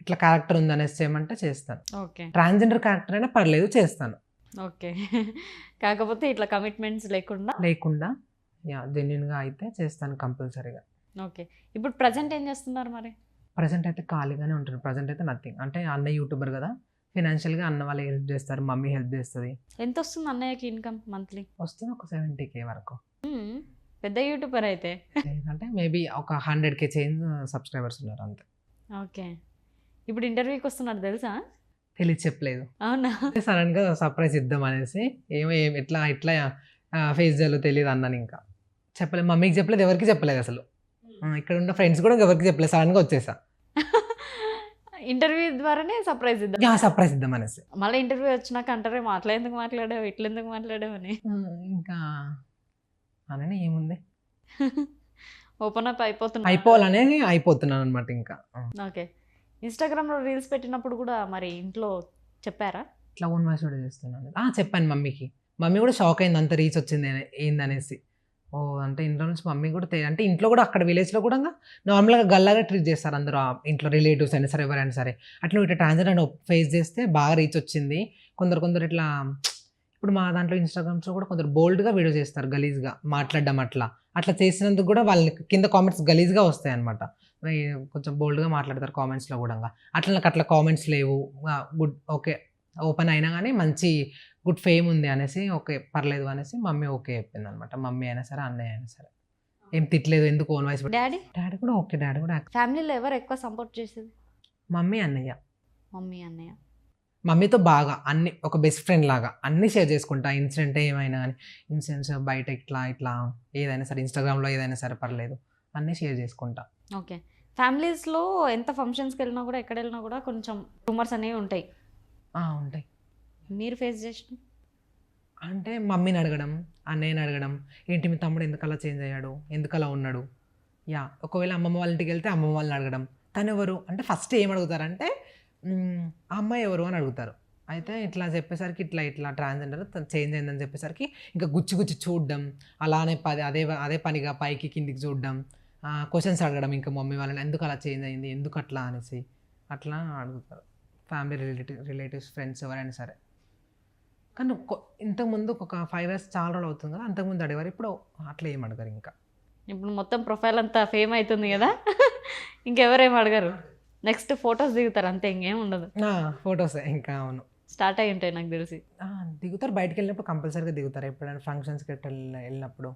S2: ఇట్లా క్యారెక్టర్ ఉందనేసి చేయమంటే చేస్తాను.
S1: ఓకే.
S2: ట్రాన్స్జెండర్ క్యారెక్టర్ అయినా పర్లేదు చేస్తాను.
S1: ఓకే. కాకపోతే ఇట్లా కమిట్మెంట్స్ లేకుండా?
S2: లేకుండా. యా జెన్యున్గా అయితే చేస్తాను కంపల్సరీగా.
S1: ఓకే. ఇప్పుడు ప్రజెంట్ ఏం చేస్తున్నారు మరి?
S2: ప్రజెంట్ అయితే ఖాళీగానే ఉంటాను ప్రజెంట్ అయితే నథింగ్ అంటే అన్న యూట్యూబర్ కదా. ఫినాన్షియల్గా అన్న వాళ్ళు హెల్ప్ చేస్తారు మమ్మీ హెల్ప్ చేస్తుంది.
S1: ఎంత వస్తుంది అన్నయ్యకి ఇన్కమ్ మంత్లీ
S2: వస్తుంది ఒక సెవెంటీ కే వరకు.
S1: పెద్ద యూట్యూబర్ అయితే.
S2: అంటే మేబీ ఒక హండ్రెడ్ కే చేంజ్ సబ్స్క్రైబర్స్ ఉన్నారు అంతే.
S1: ఓకే. ఇప్పుడు ఇంటర్వ్యూకి వస్తున్నారు తెలుసా?
S2: తెలియదు చెప్పలేదు
S1: అవునా?
S2: సడన్గా సర్ప్రైజ్ ఇద్దాం అనేసి ఏమో ఏం ఎట్లా ఎట్లా ఫేస్ చేయాలో తెలియదు అన్నాను ఇంకా. చెప్పలేదు మమ్మీకి చెప్పలేదు ఎవరికి చెప్పలేదు అసలు. ఇక్కడ ఉన్న ఫ్రెండ్స్ కూడా ఎవరికి చెప్పలేదు సడన్గా వచ్చేసా.
S1: ఇంటర్వ్యూ ద్వారానే సర్ప్రైజ్ ఇద్దాం.
S2: సర్ప్రైజ్ ఇద్దాం అనేసి.
S1: మళ్ళీ ఇంటర్వ్యూ వచ్చినాక అంటారే మాట్లా ఎందుకు మాట్లాడావు ఇట్లా ఎందుకు మాట్లాడావు అని.
S2: ఇంకా అనని ఏముంది?
S1: ఓపెన్ అప్ అయిపోతున్నా.
S2: అయిపోవాలనేది అయిపోతున్నాను అనమాట ఇంకా.
S1: ఓకే. ఇన్స్టాగ్రామ్లో రీల్స్ పెట్టినప్పుడు కూడా మరి ఇంట్లో చెప్పారా?
S2: ఇట్లా ఓన్ వాయిస్ కూడా చేస్తున్నాను ఆ, చెప్పాను మమ్మీకి. మమ్మీ కూడా షాక్ అయింది అంత రీచ్ వచ్చింది అనే- ఏందనేసి. ఓ అంటే ఇంట్లో నుంచి మమ్మీ కూడా తె- అంటే ఇంట్లో కూడా అక్కడ విలేజ్లో కూడా నార్మల్గా గల్లాగా ట్రీట్ చేస్తారు అందరూ. ఆ ఇంట్లో రిలేటివ్స్ అయినా సరే ఎవరైనా సరే. అట్లా ఇట్లా ట్రాన్స్జెండర్ ఫేస్ చేస్తే బాగా రీచ్ వచ్చింది. కొందరు కొందరు ఇట్లా ఇప్పుడు మా దాంట్లో ఇన్స్టాగ్రామ్స్లో కూడా కొందరు బోల్డ్గా వీడియో చేస్తారు గలీజ్గా. మాట్లాడడం అట్లా. అట్లా చేసినందుకు కూడా వాళ్ళకి కింద కామెంట్స్ గలీజ్గా వస్తాయి అనమాట కొంచెం బోల్డ్గా మాట్లాడతారు కామెంట్స్లో కూడా అట్లా నాకు అట్లా కామెంట్స్ లేవు. గుడ్ ఓకే ఓపెన్ అయినా కానీ మంచి గుడ్ ఫేమ్ ఉంది అనేసి ఓకే పర్లేదు అనేసి మమ్మీ ఓకే చెప్పింది అనమాట మమ్మీ అయినా సరే అన్నయ్య అయినా సరే. ఏం తిట్టలేదు ఎందుకు ఓన్ వాయిస్
S1: డాడీ
S2: డాడీ కూడా ఓకే డాడీ కూడా
S1: ఫ్యామిలీలో ఎవరు ఎక్కువ సపోర్ట్ చేసేది?
S2: మమ్మీ అన్నయ్య.
S1: మమ్మీ అన్నయ్య.
S2: మమ్మీతో బాగా అన్ని ఒక బెస్ట్ ఫ్రెండ్ లాగా అన్ని షేర్ చేసుకుంటా. ఇన్సిడెంట్ ఏమైనా కానీ ఇన్సిడెంట్స్ బయట ఇట్లా ఇట్లా ఏదైనా సరే ఇన్స్టాగ్రామ్లో ఏదైనా సరే పర్లేదు. అన్నీ షేర్ చేసుకుంటా.
S1: ఓకే. ఫ్యామిలీస్లో ఎంత ఫంక్షన్స్కి వెళ్ళినా కూడా ఎక్కడ వెళ్ళినా కూడా కొంచెం రూమర్స్ అనేవి ఉంటాయి.
S2: ఉంటాయి.
S1: మీరు ఫేస్ చేసిన?
S2: అంటే మమ్మీని అడగడం అన్నయ్యని అడగడం ఏంటి మీ తమ్ముడు ఎందుకు అలా చేంజ్ అయ్యాడు? ఎందుకు అలా ఉన్నాడు? యా. ఒకవేళ అమ్మమ్మ వాళ్ళ ఇంటికి వెళ్తే అమ్మమ్మ వాళ్ళని అడగడం. తను ఎవరు? అంటే ఫస్ట్ ఏం అడుగుతారంటే "మ్మ్, ఆ అమ్మాయి ఎవరు? అని అడుగుతారు. అయితే ఇట్లా చెప్పేసరికి ఇట్లా ఇట్లా ట్రాన్స్జెండర్ చేంజ్ అయిందని చెప్పేసరికి ఇంకా గుచ్చి గుచ్చి చూడడం. అలానే పది అదే అదే పనిగా పైకి కిందికి చూడడం. క్వశ్చన్స్ అడగడం ఇంకా మమ్మీ వాళ్ళని ఎందుకు అలా చేంజ్ అయింది? ఎందుకు అట్లా? అనేసి. అట్లా అడుగుతారు. ఫ్యామిలీ రిలేటివ్ రిలేటివ్స్ ఫ్రెండ్స్ ఎవరైనా సరే. కానీ ఇంతకుముందు ఒక ఫైవ్ ఇయర్స్ చాలా రోజులు అవుతుంది కదా అంతకుముందు అడిగారు ఇప్పుడు అట్లా ఏం అడగారు ఇంకా.
S1: ఇప్పుడు మొత్తం ప్రొఫైల్ అంతా ఫేమ్ అవుతుంది కదా ఇంకెవరేం అడగరు. నెక్స్ట్ ఫొటోస్ దిగుతారు అంతే ఇంకేం ఉండదు.
S2: ఫొటోస్ ఇంకా అవును.
S1: స్టార్ట్ అయి ఉంటాయి నాకు తెలిసి.
S2: దిగుతారు బయటకు వెళ్ళినప్పుడు కంపల్సరీగా దిగుతారు. ఎప్పుడైనా ఫంక్షన్స్కి వెళ్ళినప్పుడు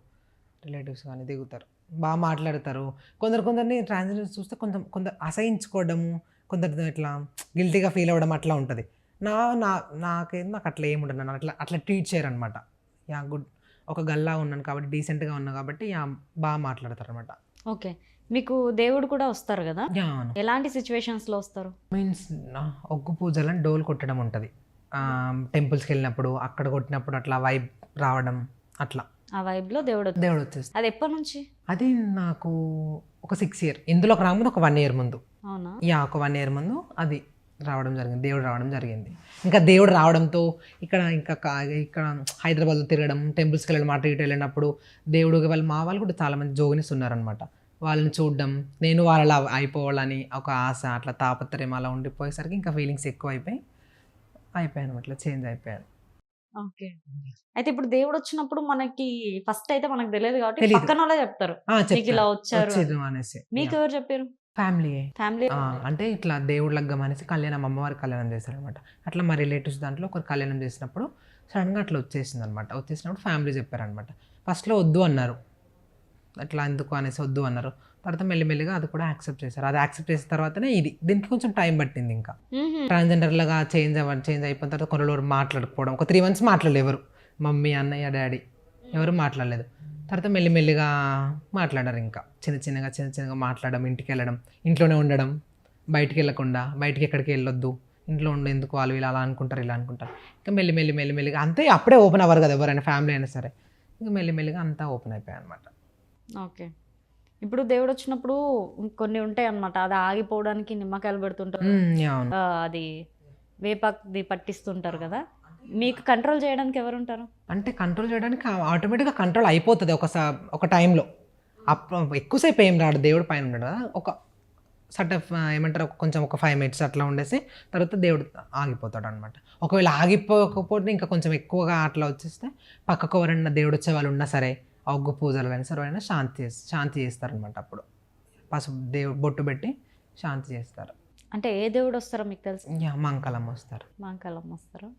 S2: రిలేటివ్స్ కానీ దిగుతారు. బాగా మాట్లాడతారు. కొందరు కొందరిని ట్రాన్స్జెండర్స్ చూస్తే కొంత కొందరు అసహించుకోవడము కొందరు ఇట్లా గిల్టీగా ఫీల్ అవ్వడం అట్లా ఉంటుంది. నా నా నాకేం నాకు అట్లా ఏమి ఉండదు. నన్ను అట్లా అట్లా ట్రీట్ చేయరు అనమాట యా గుడ్. ఒక గల్లా ఉన్నాను కాబట్టి డీసెంట్గా ఉన్నా కాబట్టి యా బాగా మాట్లాడతారు అనమాట
S1: ఓకే. మీకు దేవుడు కూడా వస్తారు కదా? ఎలాంటి సిచ్యువేషన్స్లో వస్తారు?
S2: మీన్స్ ఒగ్గు పూజలని డోల్ కొట్టడం ఉంటుంది. టెంపుల్స్కి వెళ్ళినప్పుడు అక్కడ కొట్టినప్పుడు అట్లా వైబ్ రావడం అట్లా.
S1: ఆ వైబ్లో దేవుడు.
S2: దేవుడు వచ్చేస్తుంది
S1: అది ఎప్పటి నుంచి?
S2: అది నాకు ఒక సిక్స్ ఇయర్ ఇందులోకి రాకముందు ఒక వన్ ఇయర్ ముందు.
S1: అవునా?
S2: యా ఒక వన్ ఇయర్ ముందు అది రావడం జరిగింది. దేవుడు రావడం జరిగింది. ఇంకా దేవుడు రావడంతో ఇక్కడ ఇంకా కా- ఇక్కడ హైదరాబాద్లో తిరగడం టెంపుల్స్కి వెళ్ళడం అటు ఇటు వెళ్ళినప్పుడు దేవుడు వాళ్ళు మా వాళ్ళు కూడా చాలామంది జోగినిస్ ఉన్నారనమాట వాళ్ళని చూడడం నేను వాళ్ళలా అయిపోవాలని ఒక ఆశ అట్లా తాపత్రయం అలా ఉండిపోయేసరికి ఇంకా ఫీలింగ్స్ ఎక్కువ అయిపోయి అయిపోయాను అట్లా చేంజ్ అయిపోయాను
S1: ఓకే. అయితే ఇప్పుడు దేవుడు వచ్చినప్పుడు మనకి ఫస్ట్ అయితే మనకు తెలియదు కాబట్టి. పక్కన వాళ్ళే చెప్తారు. మీకు ఇలా. వచ్చారు
S2: అనేసి.
S1: మీకు ఎవరు చెప్పారు?
S2: ఫ్యామిలీ.
S1: ఫ్యామిలీ
S2: అంటే ఇట్లా దేవుడు లగ్గం అనేసి కళ్యాణం అమ్మవారి కళ్యాణం చేశారనమాట. అట్లా మా రిలేటివ్స్ దాంట్లో ఒకరు కళ్యాణం చేసినప్పుడు సడన్గా అట్లా వచ్చేసింది అనమాట వచ్చేసినప్పుడు ఫ్యామిలీ చెప్పారనమాట. ఫస్ట్లో వద్దు అన్నారు. అట్లా ఎందుకు అనేసి వద్దు అన్నారు. తర్వాత మెల్లిమెల్లిగా అది కూడా యాక్సెప్ట్ చేశారు. అది యాక్సెప్ట్ చేసిన తర్వాతనే ఇది. దీనికి కొంచెం టైం పట్టింది ఇంకా. ట్రాన్స్జెండర్లుగా చేంజ్ అవ్వ చేంజ్ అయిపోయిన తర్వాత కొన్ని రోజులు మాట్లాడకపోవడం. ఒక త్రీ మంత్స్ మాట్లాడలేదు ఎవరు మమ్మీ అన్నయ్య డాడీ ఎవరు మాట్లాడలేదు. తర్వాత మెల్లిమెల్లిగా మాట్లాడారు ఇంకా. చిన్న చిన్నగా చిన్న చిన్నగా మాట్లాడడం ఇంటికి వెళ్ళడం ఇంట్లోనే ఉండడం బయటికి వెళ్ళకుండా బయటికి ఎక్కడికి వెళ్ళొద్దు ఇంట్లో ఉండేందుకు వాళ్ళు ఇలా అలా అనుకుంటారు ఇలా అనుకుంటారు. ఇంకా మెల్లి మెల్లి మెల్లి మెల్లిగా అంతే అప్పుడే ఓపెన్ అవ్వరు కదా ఎవరైనా ఫ్యామిలీ అయినా సరే. ఇంకా మెల్లి మెల్లిగా అంతా ఓపెన్ అయిపోయాయి అనమాట
S1: ఓకే. ఇప్పుడు దేవుడు వచ్చినప్పుడు కొన్ని ఉంటాయి అన్నమాట అది ఆగిపోవడానికి నిమ్మకాయలు పెడుతుంటారు. అది వేపాది పట్టిస్తుంటారు కదా. మీకు కంట్రోల్ చేయడానికి ఎవరు ఉంటారు
S2: అంటే కంట్రోల్ చేయడానికి ఆటోమేటిక్గా కంట్రోల్ అయిపోతుంది ఒక స- ఒక టైంలో. అప్పుడు ఎక్కువసేపు ఏం రాడు దేవుడు పైన ఉండడు కదా. ఒక సట్ ఏమంటారు కొంచెం ఒక ఫైవ్ మినిట్స్ అట్లా ఉండేసి తర్వాత దేవుడు ఆగిపోతాడు అనమాట ఒకవేళ ఆగిపోకపోతే ఇంకా కొంచెం ఎక్కువగా అట్లా వచ్చేస్తే పక్కకు ఎవరైనా దేవుడు వచ్చే వాళ్ళు ఉన్నా సరే ఒగ్గు పూజలు కానీ సరే ఎవరైనా శాంతి శాంతి చేస్తారనమాట అప్పుడు. పసుపు దేవుడు బొట్టు పెట్టి శాంతి చేస్తారు.
S1: అంటే ఏ దేవుడు వస్తారో మీకు తెలుసు?
S2: యా మంకలం వస్తారు.
S1: మాంకాలమ్మ వస్తారా?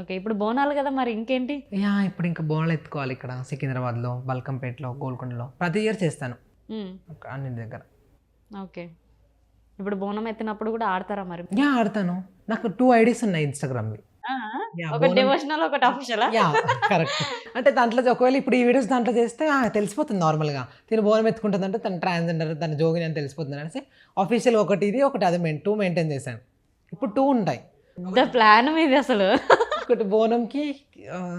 S1: ఓకే ఇప్పుడు బోనాలు కదా మరి ఇంకేంటి?
S2: యా ఇప్పుడు ఇంకా బోనాలు ఎత్తుకోవాలి ఇక్కడ సికింద్రాబాద్లో బల్కంపేటలో గోల్కొండలో. ప్రతి ఇయర్ చేస్తాను. అన్ని దగ్గర.
S1: ఓకే. ఇప్పుడు బోనం ఎత్తినప్పుడు కూడా ఆడతారా మరి?
S2: యా ఆడతాను. నాకు టూ ఐడీస్ ఉన్నాయి ఇన్స్టాగ్రామ్వి
S1: ఒక డివోషనల్ ఒకటి అఫీషియల్
S2: యా కరెక్ట్ అంటే దాంట్లో ఒకవేళ ఇప్పుడు ఈ వీడియోస్ దాంట్లో చేస్తే తెలిసిపోతుంది నార్మల్గా తిని బోనం ఎత్తుకుంటుంది అంటే తన ట్రాన్స్జెండర్ తన జోగిని అని తెలిసిపోతుంది అనేసి ఆఫీషియల్ ఒకటి ఇది ఒకటి అది మెయిన్ టూ మెయింటైన్ చేశాను. ఇప్పుడు టూ ఉంటాయి.
S1: ప్లాన్ మీది అసలు.
S2: ఒకటి బోనంకి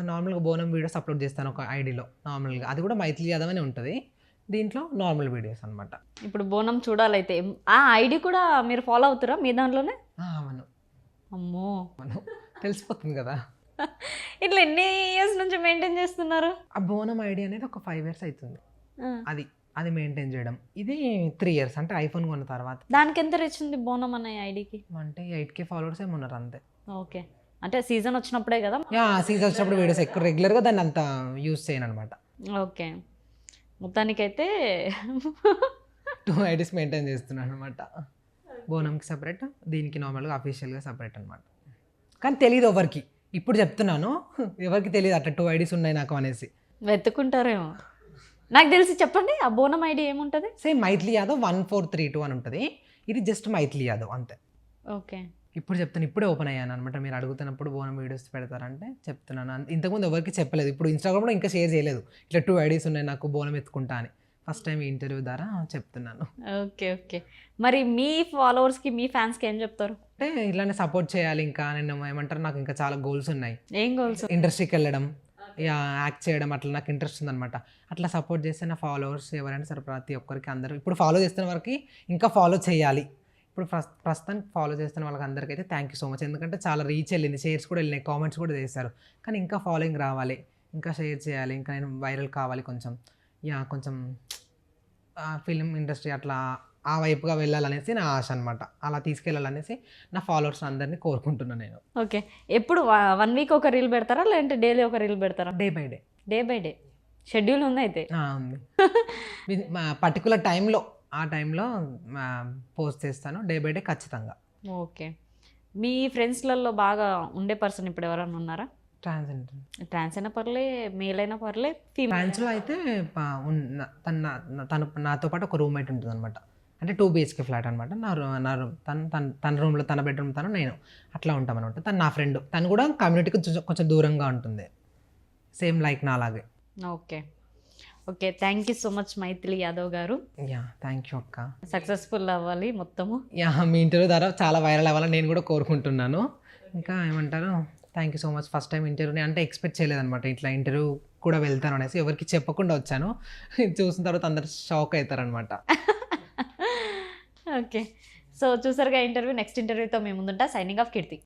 S2: నార్మల్గా బోనం వీడియోస్ అప్లోడ్ చేస్తాను ఒక ఐడిలో నార్మల్గా అది కూడా మైథిలి యాదవ్ అని ఉంటుంది. దీంట్లో నార్మల్ వీడియోస్ అనమాట
S1: ఇప్పుడు బోనం చూడాలైతే ఆ ఐడి కూడా మీరు ఫాలో అవుతారా మీ దాంట్లోనే?
S2: అవును. తెలిసిపోతుంది కదా.
S1: ఇట్లా ఎన్ని ఇయర్స్ నుంచి మెయింటైన్ చేస్తున్నారు?
S2: ఆ బోనం ఐడి అనేది ఒక ఫైవ్ ఇయర్స్ అవుతుంది అది అది మెయింటైన్ చేయడం. ఇది త్రీ ఇయర్స్ అంటే ఐఫోన్ కొన్న తర్వాత.
S1: దానికి ఎంత రీచ్ ఉంది బోనం అనే ఐడికి
S2: అంటే ఎయిట్ కే ఫాలోవర్స్ ఏమి ఉన్నారు అంతే.
S1: ఓకే. అంటే సీజన్ వచ్చినప్పుడే కదా?
S2: యా సీజన్ వచ్చినప్పుడు వీడియోస్ ఎక్కువ రెగ్యులర్గా దాన్ని అంత యూస్ చేయను అనమాట
S1: ఓకే. మొత్తానికైతే
S2: టూ ఐడీస్ మెయింటైన్ చేస్తున్నాను అనమాట బోనంకి సపరేట్ దీనికి నార్మల్గా అఫీషియల్గా సపరేట్ అనమాట కానీ తెలియదు ఎవరికి. ఇప్పుడు చెప్తున్నాను ఎవరికి తెలియదు అట్లా టూ ఐడీస్ ఉన్నాయి నాకు అనేసి.
S1: వెతుకుంటారేమో నాకు తెలిసి చెప్పండి ఆ బోనం ఐడి ఏముంటుంది?
S2: Same Maithili Yadav one four three two అని ఉంటుంది. ఇది జస్ట్ మైథిలి యాదవ్ అంతే.
S1: ఓకే.
S2: ఇప్పుడు చెప్తాను ఇప్పుడే ఓపెన్ అయ్యాను అనమాట మీరు అడుగుతున్నప్పుడు బోనం వీడియోస్ పెడతారంటే చెప్తున్నాను. ఇంతకుముందు ఎవరికి చెప్పలేదు. ఇప్పుడు ఇన్స్టాగ్రామ్లో ఇంకా షేర్ చేయలేదు. ఇట్లా టూ ఐడీస్ ఉన్నాయి నాకు బోనం ఎత్తుకుంటా అని. ఫస్ట్ టైం ఇంటర్వ్యూ ద్వారా చెప్తున్నాను.
S1: Okay okay. మరి మీ ఫాలోవర్స్కి మీ ఫ్యాన్స్కి ఏం చెప్తారు?
S2: అంటే ఇలానే సపోర్ట్ చేయాలి ఇంకా నేను ఏమంటారు? నాకు ఇంకా చాలా గోల్స్ ఉన్నాయి.
S1: ఏం గోల్స్
S2: ఇండస్ట్రీకి వెళ్ళడం యాక్ట్ చేయడం అట్లా నాకు ఇంట్రెస్ట్ ఉందన్నమాట. అట్లా సపోర్ట్ చేస్తే నా ఫాలోవర్స్ ఎవరైనా సరే ప్రతి ఒక్కరికి అందరూ ఇప్పుడు ఫాలో చేస్తున్న వారికి ఇంకా ఫాలో చేయాలి. ఇప్పుడు ప్రస్- ప్రస్తుతానికి ఫాలో చేస్తున్న వాళ్ళకి అందరికైతే థ్యాంక్ యూ సో మచ్ ఎందుకంటే చాలా రీచ్ వెళ్ళింది షేర్స్ కూడా వెళ్ళినాయి కామెంట్స్ కూడా చేశారు. కానీ ఇంకా ఫాలోయింగ్ రావాలి ఇంకా షేర్ చేయాలి ఇంకా నేను వైరల్ కావాలి కొంచెం. యా కొంచెం ఫిలిం ఇండస్ట్రీ అట్లా ఆ వైపుగా వెళ్ళాలనేసి నా ఆశ అనమాట అలా తీసుకెళ్ళాలనేసి నా ఫాలోవర్స్ అందరినీ కోరుకుంటున్నాను నేను.
S1: ఓకే. ఎప్పుడు వన్ వీక్ ఒక రీల్ పెడతారా? లేదంటే డైలీ ఒక రీల్ పెడతారా?
S2: Day by day
S1: day by day schedule ఉంది అయితే?
S2: ఉంది. పర్టికులర్ టైంలో ఆ టైంలో పోస్ట్ చేస్తాను. డే బై డే ఖచ్చితంగా.
S1: ఓకే. మీ ఫ్రెండ్స్లలో బాగా ఉండే పర్సన్ ఇప్పుడు ఎవరైనా ఉన్నారా?
S2: ట్రాన్స్జెండర్
S1: ట్రాన్స్ అయినా పర్లే మేల్ అయినా పర్లే
S2: ట్రాన్స్లో అయితే తను నాతో పాటు ఒక రూమ్మేట్ ఉంటుంది అనమాట అంటే టూ బిహెచ్కే ఫ్లాట్ అనమాట నా రూ నా రూమ్ తను తన తన రూమ్లో తన బెడ్రూమ్ తను నేను అట్లా ఉంటాం అనమాట తను నా ఫ్రెండ్ తను కూడా కమ్యూనిటీకి కొంచెం- దూరంగా ఉంటుంది. సేమ్ లైక్ నా అలాగే
S1: okay. Okay thank you so much Maithili Yadav garu.
S2: Yeah thank you అక్క.
S1: సక్సెస్ఫుల్ అవ్వాలి మొత్తము.
S2: యా మీ ఇంటర్వ్యూ ద్వారా చాలా వైరల్ అవ్వాలని నేను కూడా కోరుకుంటున్నాను. ఇంకా ఏమంటారు? Thank you so much first time ఇంటర్వ్యూని అంటే ఎక్స్పెక్ట్ చేయలేదన్నమాట. ఇట్లా ఇంటర్వ్యూ కూడా వెళ్తాను అనేసి ఎవరికి చెప్పకుండా వచ్చాను. చూసిన తర్వాత అందరు షాక్ అవుతారనమాట
S1: ఓకే సో చూసారుగా ఇంటర్వ్యూ నెక్స్ట్ ఇంటర్వ్యూతో మేము ముందుంటా. సైనింగ్ ఆఫ్ కీర్తి